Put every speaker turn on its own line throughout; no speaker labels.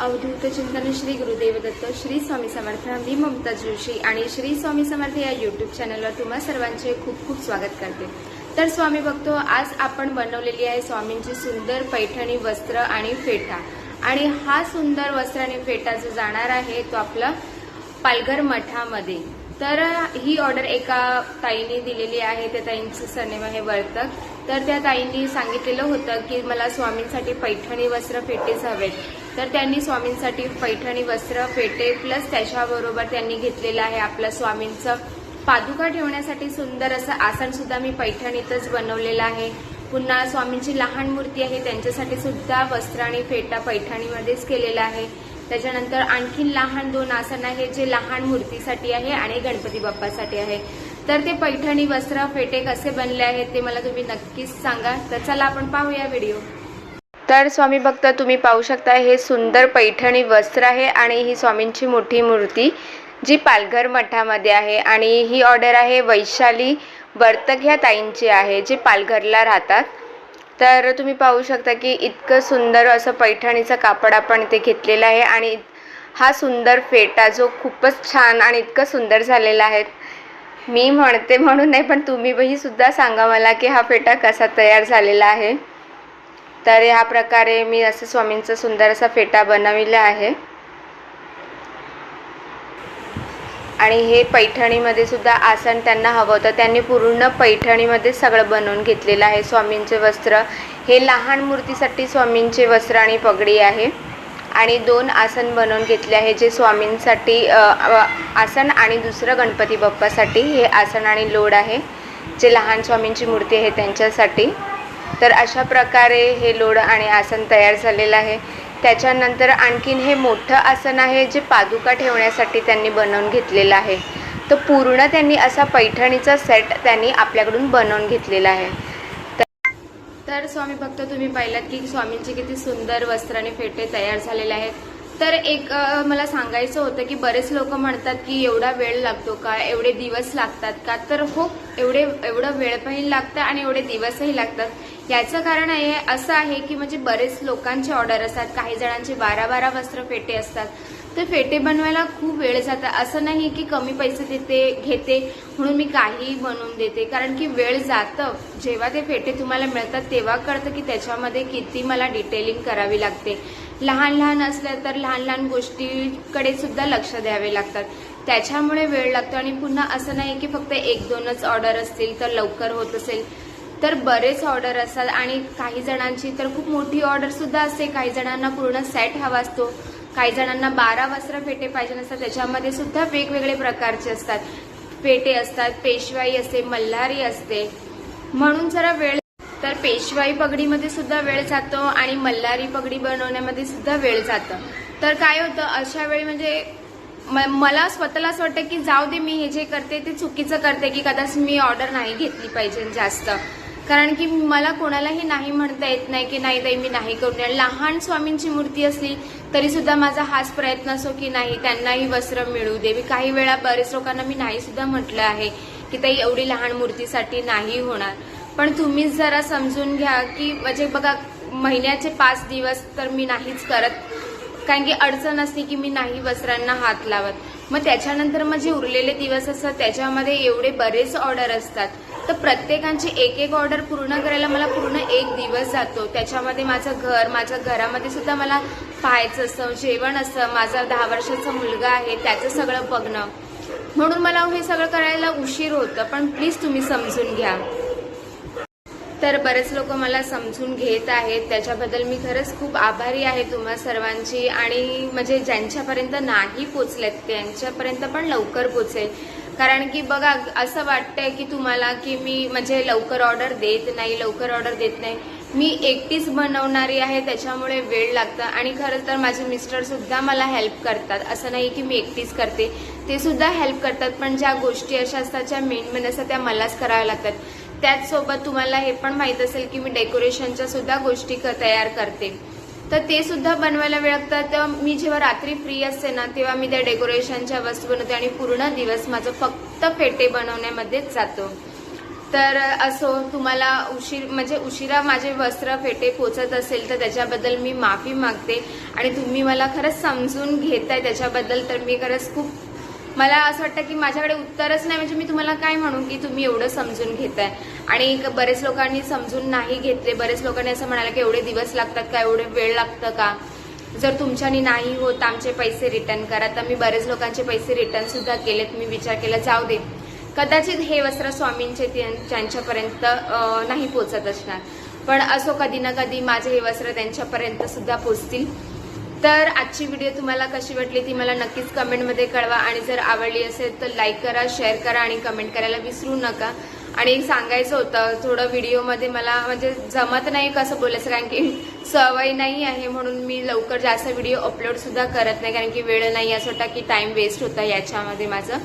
अवधूत चिंतन श्री गुरुदेव दत्त श्री स्वामी समर्थ मी ममता जोशी आणि श्री स्वामी समर्थ या युट्यूब चॅनलवर तुम्हा सर्वांचे खूप खूप स्वागत करते. तर स्वामी बघतो आज आपण बनवलेली आहे स्वामींची सुंदर पैठणी वस्त्र आणि फेटा. आणि हा सुंदर वस्त्र आणि फेटा जो जाणार आहे तो आपला पालघर मठामध्ये. तर ही ऑर्डर एका ताईने दिलेली आहे. त्या ताईंचं सरनेम आहे वर्तक. तर त्या ताईंनी सांगितलेलं होतं की मला स्वामींसाठी पैठणी वस्त्र फेटेच हवेत. तर त्यांनी स्वामींसाठी पैठणी वस्त्र फेटे प्लस त्याच्याबरोबर त्यांनी घेतलेलं आहे आपलं स्वामींचं पादुका ठेवण्यासाठी सुंदर असं आसन सुद्धा मी पैठणीतच बनवलेलं आहे. पुन्हा स्वामींची लहान मूर्ती आहे त्यांच्यासाठी सुद्धा वस्त्र आणि फेटा पैठणीमध्येच केलेला आहे. त्याच्यानंतर आणखीन लहान दोन आसन आहे जे लहान मूर्तीसाठी आहे आणि गणपती बाप्पासाठी आहे. तर ते पैठणी वस्त्र फेटे कसे बनले आहेत ते मला तुम्ही नक्कीच सांगा. तर चला आपण पाहूया व्हिडिओ. तर स्वामी भक्त तुम्ही पाहू शकता हे सुंदर पैठणी वस्त्र आहे आणि ही स्वामींची मोठी मूर्ती जी पालघर मठामध्ये आहे. आणि ही ऑर्डर आहे वैशाली वर्तक ह्या ताईंची आहे जे पालघरला राहतात. तर तुम्ही पाहू शकता की इतकं सुंदर असं पैठणीचं कापड आपण इथे घेतलेलं आहे आणि हा सुंदर फेटा जो खूपच छान आणि इतकं सुंदर झालेला आहे. मी म्हणते म्हणून नाही पण तुम्ही सुद्धा सांगा मला की हा फेटा कसा तयार झालेला आहे. तर ह्या प्रकारे मी असं स्वामींचा सुंदर असा फेटा बनविला आहे. आणि हे पैठणीमध्ये सुद्धा आसन त्यांना हवं होतं. त्यांनी पूर्ण पैठणीमध्ये सगळं बनवून घेतलेलं आहे स्वामींचे वस्त्र. हे लहान मूर्तीसाठी स्वामींचे वस्त्र आणि पगडी आहे. आणि दोन आसन बनवून घेतले आहे जे स्वामींसाठी आसन आणि दुसरं गणपती बाप्पासाठी हे आसन आणि लोड आहे. जे लहान स्वामींची मूर्ती आहे त्यांच्यासाठी. तर अशा प्रकारे हे लोड आणि आसन तयार झालेलं आहे. त्याच्यानंतर आणखीन हे मोठं आसन आहे जे पादुका ठेवण्यासाठी त्यांनी बनवून घेतलेलं आहे. तर पूर्ण त्यांनी असा पैठणीचा सेट त्यांनी आपल्याकडून बनवून घेतलेला आहे. तर- तर स्वामी भक्त तुम्ही पाहिलात की स्वामींचे किती सुंदर वस्त्र आणि फेटे तयार झालेले आहेत. तर एक मला सांगायचं होतं की बरेच लोक म्हणतात की एवढा वेळ लागतो का? एवढे दिवस लागतात का? तर हो एवढे एवढं वेळ पण लागतं आणि एवढे दिवसही लागतात. याचं कारण आहे असं आहे की म्हणजे बरेच लोकांचे ऑर्डर असतात काही जणांचे बारा बारा वस्त्र फेटे असतात. तर फेटे बनवायला खूप वेळ जातात असं नाही की कमी पैसे देते घेते म्हणून मी काहीही बनवून देते. कारण की वेळ जातं. जेव्हा ते फेटे तुम्हाला मिळतात तेव्हा कळतं की त्याच्यामध्ये किती मला डिटेलिंग करावी लागते. लहान लहान असल्या तर लहान लहान गोष्टीकडे सुद्धा लक्ष द्यावे लागतात. त्याच्यामुळे वेळ लागतो. आणि पुन्हा असं नाही की फक्त एक दोनच ऑर्डर असतील तर लवकर होत असेल. तर बरेच ऑर्डर असतात आणि काही जणांची तर खूप मोठी ऑर्डरसुद्धा असते. काही जणांना पूर्ण सेट हवा असतो. काही जणांना बारा वस्त्र फेटे पाहिजे नसतात. त्याच्यामध्ये सुद्धा वेगवेगळे प्रकारचे असतात. फेटे असतात पेशवाई असते मल्हारी असते. म्हणून जरा वेळ तर पेशवाई पगडीमध्ये सुद्धा वेळ जातो आणि मल्हारी पगडी बनवण्यामध्ये सुद्धा वेळ जातं. तर काय होतं अशा वेळी म्हणजे म- मला स्वतःला असं वाटतं की जाऊ दे मी हे जे करते ते चुकीचं करते की कदाच मी ऑर्डर नाही घेतली पाहिजे जास्त. कारण की मला कोणालाही नाही म्हणता येत नाही की नाही ताई मी नाही करू देणार. लहान स्वामींची मूर्ती असली तरी सुद्धा माझा हाच प्रयत्न असो की नाही त्यांनाही वस्त्र मिळू दे. मी काही वेळा बरेच लोकांना मी नाही सुद्धा म्हटलं आहे की ताई एवढी लहान मूर्तीसाठी नाही होणार. पण तुम्हीच जरा समजून घ्या की म्हणजे बघा महिन्याचे पाच दिवस तर मी नाहीच करत. कारण की अडचण असते की मी नाही वस्त्रांना हात लावत. मग त्याच्यानंतर मग जे उरलेले दिवस असतात त्याच्यामध्ये एवढे बरेच ऑर्डर असतात. तर प्रत्येकांची एक एक ऑर्डर पूर्ण करायला मला पूर्ण एक दिवस जातो. त्याच्यामध्ये माझं घर माझ्या घरामध्ये सुद्धा मला पाहायचं असतं जेवण असतं माझा दहा वर्षाचा मुलगा आहे त्याचं सगळं बघणं. म्हणून मला हे सगळं करायला उशीर होतं पण प्लीज तुम्ही समजून घ्या. तर बरेच लोक मला समजून घेत आहेत. त्याच्याबद्दल मी खरंच खूप आभारी आहे तुम्हा सर्वांची. आणि म्हणजे ज्यांच्यापर्यंत नाही पोचलेत त्यांच्यापर्यंत पण लवकर पोचेल. कारण की बघा असं वाटतंय की तुम्हाला की मी म्हणजे लवकर ऑर्डर देत नाही लवकर ऑर्डर देत नाही. मी एकटीच बनवणारी आहे त्याच्यामुळे वेळ लागतं. आणि खरं तर माझे मिस्टरसुद्धा मला हेल्प करतात. असं नाही की मी एकटीच करते. ते सुद्धा हेल्प करतात पण ज्या गोष्टी अशा असतात ज्या मेन मेन असतात त्या मलाच कराव्या लागतात. त्याचसोबत तुम्हाला हे पण माहीत असेल की मी डेकोरेशनच्या सुद्धा गोष्टी क तयार करते. तर ते सुद्धा बनवायला वेळ लागतात मी जेव्हा रात्री फ्री असते ना तेव्हा मी त्या डेकोरेशनच्या वस्तू बनवते आणि पूर्ण दिवस माझं फक्त फेटे बनवण्यामध्येच जातो. तर असो तुम्हाला उशीर म्हणजे उशिरा माझे वस्त्र फेटे पोचत असेल तर त्याच्याबद्दल मी माफी मागते. आणि तुम्ही मला खरंच समजून घेताय त्याच्याबद्दल तर मी खरंच खूप मला असं वाटतं की माझ्याकडे उत्तरच नाही. म्हणजे मी तुम्हाला काय म्हणू की तुम्ही एवढं समजून घेताय. आणि क- बरेच लोकांनी समजून नाही घेतले. बरेच लोकांनी असं म्हणाले की एवढे दिवस लागतात का? एवढे वेळ लागतं का? जर तुमच्यानी नाही होत आमचे पैसे रिटर्न करा तर मी बरेच लोकांचे पैसे रिटर्न सुद्धा केलेत. मी विचार केला जाऊ दे. कदाचित हे वस्त्र स्वामींचे त्यांच्यापर्यंत नाही पोचत असणार. पण असो कधी ना कधी माझे हे वस्त्र त्यांच्यापर्यंत सुद्धा पोचतील. तर आजची व्हिडिओ तुम्हाला कशी वाटली ती मला नक्कीच कमेंटमध्ये कळवा. आणि जर आवडली असेल तर लाईक करा शेअर करा आणि कमेंट करायला विसरू नका. आणि सांगायचं होतं थोडं व्हिडिओमध्ये मला म्हणजे जमत नाही कसं बोलायचं कारण की सवय नाही आहे म्हणून मी लवकर जास्त व्हिडिओ अपलोडसुद्धा करत नाही कारण की वेळ नाही असं वाटतं की टाईम वेस्ट होता याच्यामध्ये माझं.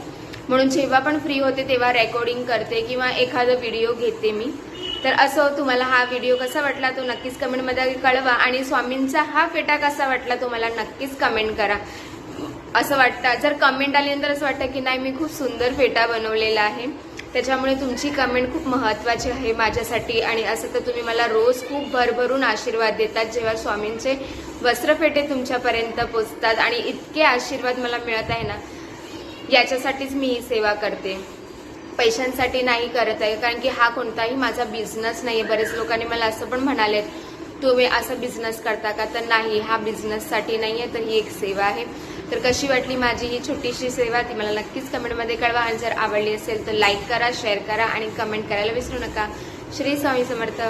म्हणून जेव्हा पण फ्री होते तेव्हा रेकॉर्डिंग करते किंवा एखादा व्हिडिओ घेते मी. तर असं तुम्हाला हा व्हिडिओ कसा वाटला तो नक्कीच कमेंटमध्ये कळवा. आणि स्वामींचा हा फेटा कसा वाटला तो मला नक्कीच कमेंट करा. असं वाटतं जर कमेंट आल्यानंतर असं वाटतं की नाही मी खूप सुंदर फेटा बनवलेला आहे. त्याच्यामुळे तुमची कमेंट खूप महत्त्वाची आहे माझ्यासाठी. आणि असं तर तुम्ही मला रोज खूप भरभरून आशीर्वाद देतात जेव्हा स्वामींचे वस्त्रफेटे तुमच्यापर्यंत पोचतात. आणि इतके आशीर्वाद मला मिळत आहे ना याच्यासाठीच मी ही सेवा करते. पैशांसाठी नाही करत आहे. कारण की हा कोणताही माझा बिझनेस नाही आहे बरेच लोकांनी मला असं पण म्हणाले तुम्ही असा बिझनेस करता का? तर नाही हा बिझनेससाठी नाही आहे तर ही एक सेवा आहे. तर कशी वाटली माझी ही छोटीशी सेवा? ती मला नक्कीच कमेंटमध्ये कळवा. आणि जर आवडली असेल तर लाईक करा शेअर करा आणि कमेंट करायला विसरू नका. श्री स्वामी समर्थ.